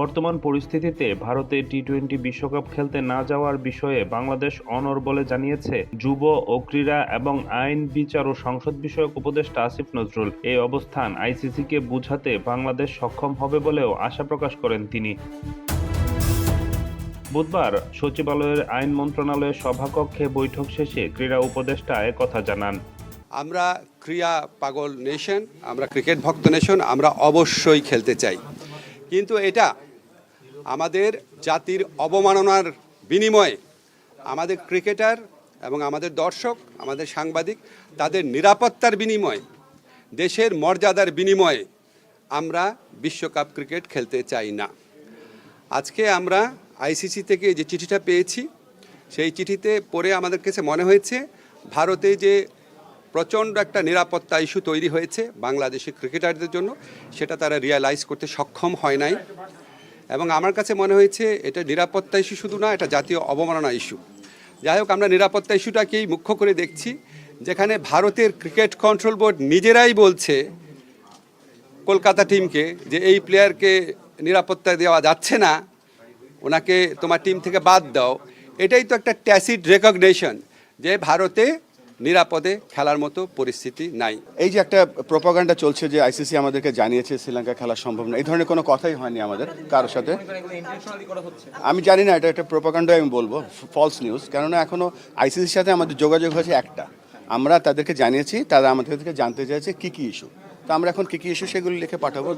বর্তমান পরিস্থিতিতে ভারতে টি টোয়েন্টি বিশ্বকাপ খেলতে না যাওয়ার বিষয়ে বাংলাদেশ অনর বলে জানিয়েছে যুব ও ক্রীড়া এবং আইন, বিচার ও সংসদ বিষয়ক উপদেষ্টা আসিফ নজরুল। এই অবস্থান আইসিসিকে বুঝাতে বাংলাদেশ সক্ষম হবে বলেও আশা প্রকাশ করেন তিনি। বুধবার সচিবালয়ের আইন মন্ত্রণালয়ের সভাকক্ষে বৈঠক শেষে ক্রীড়া উপদেষ্টা কথা জানান। আমরা ক্রিয়া পাগল নেশন, আমরা ক্রিকেট ভক্ত নেশন, আমরা অবশ্যই খেলতে চাই। কিন্তু এটা আমাদের জাতির অবমাননার বিনিময়ে আমাদের ক্রিকেটার এবং আমাদের দর্শক, আমাদের সাংবাদিক তাদের নিরাপত্তার বিনিময়ে, দেশের মর্যাদার বিনিময়ে আমরা বিশ্বকাপ ক্রিকেট খেলতে চাই না। আজকে আমরা আইসিসি থেকে যে চিঠিটা পেয়েছি, সেই চিঠিতে পড়ে আমাদের কাছে মনে হয়েছে, ভারতে যে প্রচণ্ড একটা নিরাপত্তা ইস্যু তৈরি হয়েছে বাংলাদেশি ক্রিকেটারদের জন্য। সেটা তারা রিয়ালাইজ করতে সক্ষম হয় নাই। এবং আমার কাছে মনে হয়েছে এটা নিরাপত্তা ইস্যু শুধু না, এটা জাতীয় অবমাননা ইস্যু। যাই হোক, আমরা নিরাপত্তা ইস্যুটাকেই মুখ্য করে দেখছি, যেখানে ভারতের ক্রিকেট কন্ট্রোল বোর্ড নিজেরাই বলছে কলকাতা টিমকে যে এই প্লেয়ারকে নিরাপত্তা দেওয়া যাচ্ছে না, ওনাকে তোমার টিম থেকে বাদ দাও। এটাই তো একটা ট্যাসিড রেকগনেশন যে ভারতে নিরাপদে খেলার মতো পরিস্থিতি নাই। এই যে একটা প্রপাগান্ডা চলছে যে আইসিসি আমাদেরকে জানিয়েছে শ্রীলঙ্কা খেলা সম্ভব না, এই ধরনের কোনো কথাই হয়নি আমাদের কারোর সাথে। আমি জানি না, এটা একটা প্রপাগান্ডা আমি বলব ফলস নিউজ কেননা এখনও আইসিসির সাথে আমাদের যোগাযোগ হয়েছে একটা। আমরা তাদেরকে জানিয়েছি, তারা আমাদের থেকে জানতে চাইছে কি কি ইস্যু তো আমরা এখন কি কি ইস্যু সেগুলো লিখে পাঠাবো।